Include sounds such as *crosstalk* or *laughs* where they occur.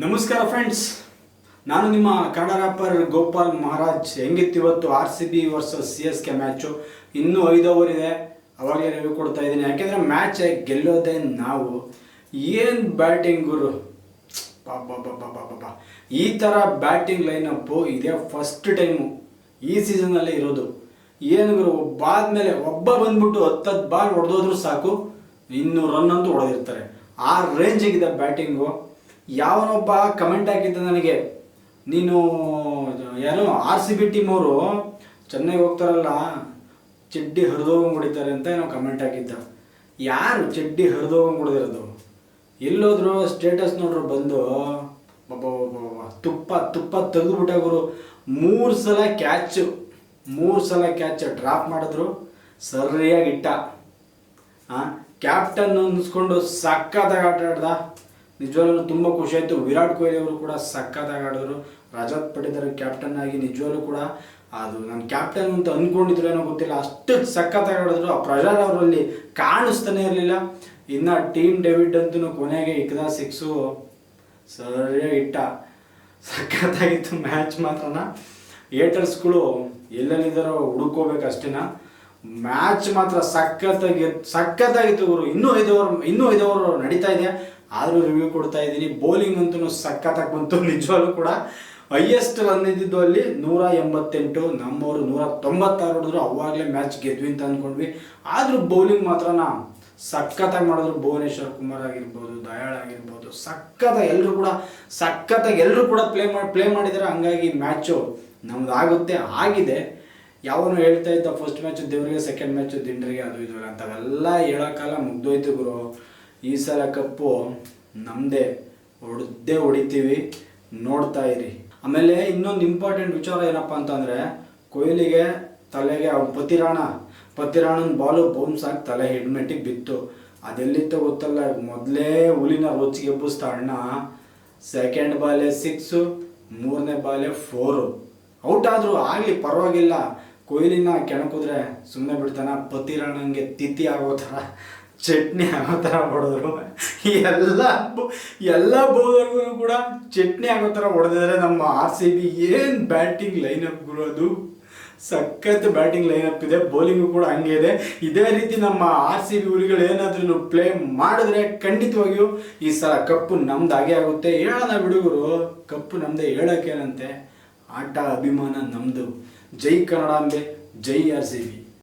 ನಮಸ್ಕಾರ ಫ್ರೆಂಡ್ಸ್ ನಾನು ನಿಮ್ಮ ಕನ್ನಡ ರ್ಯಾಪರ್ ಗೋಪಾಲ್ ಮಹಾರಾಜ್. ಹೆಂಗಿತ್ತು ಇವತ್ತು R C B versus C S K match ಇನ್ನೂ ಐದು ಓವರ್ ಇದೆ. ಅವಾಗಲೇ ರಿವ್ಯೂ ಕೊಡ್ತಾ ಇದ್ದೀನಿ. ಯಾಕೆಂದರೆ ಮ್ಯಾಚ್ ಗೆಲ್ಲೋದೇ ನಾವು. ಏನು ಬ್ಯಾಟಿಂಗ್ ಗುರು? ಬಾ ಈ ಥರ ಬ್ಯಾಟಿಂಗ್ ಲೈನಪ್ಪು ಇದೇ ಫಸ್ಟ್ ಟೈಮು ಈ ಸೀಸನಲ್ಲೇ ಇರೋದು. ಏನು ಗುರು? ಒಬ್ಬ ಆದಮೇಲೆ ಒಬ್ಬ ಬಂದ್ಬಿಟ್ಟು ಹತ್ತತ್ತು ಬಾಲ್ ಹೊಡೆದೋದ್ರೂ ಸಾಕು. ಇನ್ನೂರು ರನ್ ಅಂತೂ ಹೊಡೆದಿರ್ತಾರೆ. ಆ ರೇಂಜಿಗಿದೆ ಬ್ಯಾಟಿಂಗು ಯಾವನೊಬ್ಬ ಕಮೆಂಟ್ ಹಾಕಿದ್ದ ನನಗೆ, ನೀನು ಯಾರು ಆರ್ ಸಿ ಬಿ ಟೀಮ್ ಅವರು ಚೆನ್ನೈಗೆ ಹೋಗ್ತಾರಲ್ಲ, ಚಡ್ಡಿ ಹರಿದೋಗಂಗೆ ಹೊಡಿತಾರೆ ಅಂತ ಏನೋ ಕಮೆಂಟ್ ಹಾಕಿದ್ದ. ಯಾರು ಚಡ್ಡಿ ಹರಿದೋಗಂಗೆ ಹೊಡೆದಿರೋದು ಎಲ್ಲೋದ್ರು ಸ್ಟೇಟಸ್ ನೋಡ್ರು ಬಂದು ತುಪ್ಪ ತುಪ್ಪ ತೆಗೆದುಬಿಟ್ಟಾಗ್ರು ಮೂರು ಸಲ ಕ್ಯಾಚ್ ಮೂರು ಸಲ ಕ್ಯಾಚ್ ಡ್ರಾಪ್ ಮಾಡಿದ್ರು. ಸರಿಯಾಗಿ ಇಟ್ಟ ಕ್ಯಾಪ್ಟನ್ ಅನ್ನಿಸ್ಕೊಂಡು ಸಕ್ಕತ್ತಾಗಿ ಆಟ ಆಡ್ದ. ನಿಜವಾಗ್ಲೂ ತುಂಬ ಖುಷಿ ಆಯಿತು. ವಿರಾಟ್ ಕೊಹ್ಲಿ ಅವರು ಕೂಡ ಸಕ್ಕತ್ತಾಗಿ ಆಡಿದ್ರು. ರಜತ್ ಪಟೇದರ್ ಕ್ಯಾಪ್ಟನ್ ಆಗಿ ನಿಜವಾಗ್ಲೂ ಕೂಡ ಅದು ನಾನು ಕ್ಯಾಪ್ಟನ್ ಅಂತ ಅಂದ್ಕೊಂಡಿದ್ರು ಏನೋ ಗೊತ್ತಿಲ್ಲ. ಅಷ್ಟು ಸಕ್ಕತ್ತಾಗಿ ಆಡಿದ್ರು. ಆ ಪ್ರಜಾರ್ ಅವರಲ್ಲಿ ಕಾಣಿಸ್ತಾನೆ ಇರಲಿಲ್ಲ. ಇನ್ನು ಟೀಮ್ ಡೆವಿಡ್ ಅಂತೂ ಕೊನೆಗೆ ಇಕ್ದ ಸಿಕ್ಸು ಸರಿಯಾಗಿ ಇಟ್ಟ. ಸಖತ್ತಾಗಿತ್ತು ಮ್ಯಾಚ್ ಮಾತ್ರ ಏಟರ್ಸ್ಗಳು ಎಲ್ಲೆಲ್ಲಿದ್ದಾರೋ ಹುಡುಕೋಬೇಕು ಅಷ್ಟೇನ. ಮ್ಯಾಚ್ ಮಾತ್ರ ಸಖತ್ತಾಗಿ, ಸಖತ್ತಾಗಿತ್ತು ಇವರು ಇನ್ನೂ ಐದು ಓವರ್ ಇನ್ನೂ ಐದು ಓವರ್ ನಡೀತಾ ಇದೆ. ಆದರೂ ರಿವ್ಯೂ ಕೊಡ್ತಾ ಇದ್ದೀನಿ. ಬೌಲಿಂಗ್ ಅಂತೂ ಸಖತ್ತಾಗಿ ಬಂತು. *laughs* ನಿಜವಾಗ್ಲೂ ಕೂಡ ಹೈಯೆಸ್ಟ್ ರನ್ ಇದ್ದಿದ್ದು ಅಲ್ಲಿ ನೂರ ಎಂಬತ್ತೆಂಟು ನಮ್ಮವರು ನೂರ ತೊಂಬತ್ತಾರು ಹೊಡೆದ್ರು. ಅವಾಗಲೇ ಮ್ಯಾಚ್ ಗೆದ್ವಿ ಅಂತ ಅಂದ್ಕೊಂಡ್ವಿ ಆದರೂ ಬೌಲಿಂಗ್ ಮಾತ್ರನಾ ಸಖತ್ತಾಗಿ ಮಾಡಿದ್ರು. ಭುವನೇಶ್ವರ್ ಕುಮಾರ್ ಆಗಿರ್ಬೋದು, ದಯಾಳ್ ಆಗಿರ್ಬೋದು. ಸಖತ್ತಾಗಿ ಎಲ್ಲರೂ ಕೂಡ, ಸಖತ್ತಾಗಿ ಎಲ್ಲರೂ ಕೂಡ ಪ್ಲೇ ಮಾಡಿ ಪ್ಲೇ ಮಾಡಿದ್ದಾರೆ ಹಂಗಾಗಿ ಮ್ಯಾಚು ನಮ್ದು ಆಗುತ್ತೆ ಆಗಿದೆ. ಯಾವನು ಹೇಳ್ತಾ ಇದ್ದ ಫಸ್ಟ್ ಮ್ಯಾಚ್ ದೇವರಿಗೆ ಸೆಕೆಂಡ್ ಮ್ಯಾಚ್ ದಿಂಡ್ರಿಗೆ, ಅದು ಇದು ಅಂತವೆಲ್ಲ ಹೇಳೋ ಕಾಲ ಮುಗ್ದೋಯ್ತು ಗುರು. ಈ ಸಲ ಕಪ್ಪು ನಮ್ಮದೇ ಹೊಡೆದೇ ಹೊಡಿತೀವಿ, ನೋಡ್ತಾ ಇರಿ. ಆಮೇಲೆ ಇನ್ನೊಂದು ಇಂಪಾರ್ಟೆಂಟ್ ವಿಚಾರ ಏನಪ್ಪ ಅಂತಂದರೆ, ಕೊಹ್ಲಿಗೆ ತಲೆಗೆ ಅವ್ನ ಪತಿರಾಣ, ಪತಿರಾಣನ ಬಾಲು ಬೌನ್ಸ್ ಹಾಕಿ ತಲೆ ಹೆಡ್ಮೆಟ್ಟಿಗೆ ಬಿತ್ತು. ಅದೆಲ್ಲಿತ್ತೋ ಗೊತ್ತಲ್ಲ, ಮೊದಲೇ ಹುಲಿನ ರೋಚಿಗೆ ಎಬ್ಬಿಸ್ತಾ ಅಣ್ಣ ಸೆಕೆಂಡ್ ಬಾಲೆ ಸಿಕ್ಸು ಮೂರನೇ ಬಾಲೆ ಫೋರು ಔಟ್ ಆದರೂ ಆಗಲಿ, ಪರವಾಗಿಲ್ಲ. ಕೊಹ್ಲಿನ ಕೆಣಕಿದ್ರೆ ಸುಮ್ಮನೆ ಬಿಡ್ತಾನ ಪತಿರಾಣಂಗೆ ತಿಥಿ ಆಗೋ ಥರ. ಚಟ್ನಿ ಆಗೋ ಥರ ಹೊಡೆದ್ರು. ಎಲ್ಲ ಎಲ್ಲ ಬೌಲರ್ಗೂ ಕೂಡ ಚಟ್ನಿ ಆಗೋ ಥರ ಹೊಡೆದಿದ್ರೆ. ನಮ್ಮ ಆರ್ ಸಿ ಬಿ ಏನು ಬ್ಯಾಟಿಂಗ್ ಲೈನಪ್ಗಳು ಅದು. ಸಖತ್ ಬ್ಯಾಟಿಂಗ್ ಲೈನಪ್ ಇದೆ. ಬೌಲಿಂಗು ಕೂಡ ಹಂಗೆ ಇದೆ. ಇದೇ ರೀತಿ ನಮ್ಮ ಆರ್ ಸಿ ಬಿ ಹುಲಿಗಳು ಏನಾದ್ರೂ ಪ್ಲೇ ಮಾಡಿದ್ರೆ ಖಂಡಿತವಾಗಿಯೂ ಈ ಸಲ ಕಪ್ಪು ನಮ್ದು ಹಾಗೆ ಆಗುತ್ತೆ. ಹೇಳೋಣ ಬಿಡುಗರು ಕಪ್ಪು ನಮ್ಮದೇ ಹೇಳೋಕ್ಕೇನಂತೆ ಆಟ ಅಭಿಮಾನ ನಮ್ಮದು ಜೈ ಕನ್ನಡಾಂಬೆ ಜೈ ಆರ್ ಸಿ ಬಿ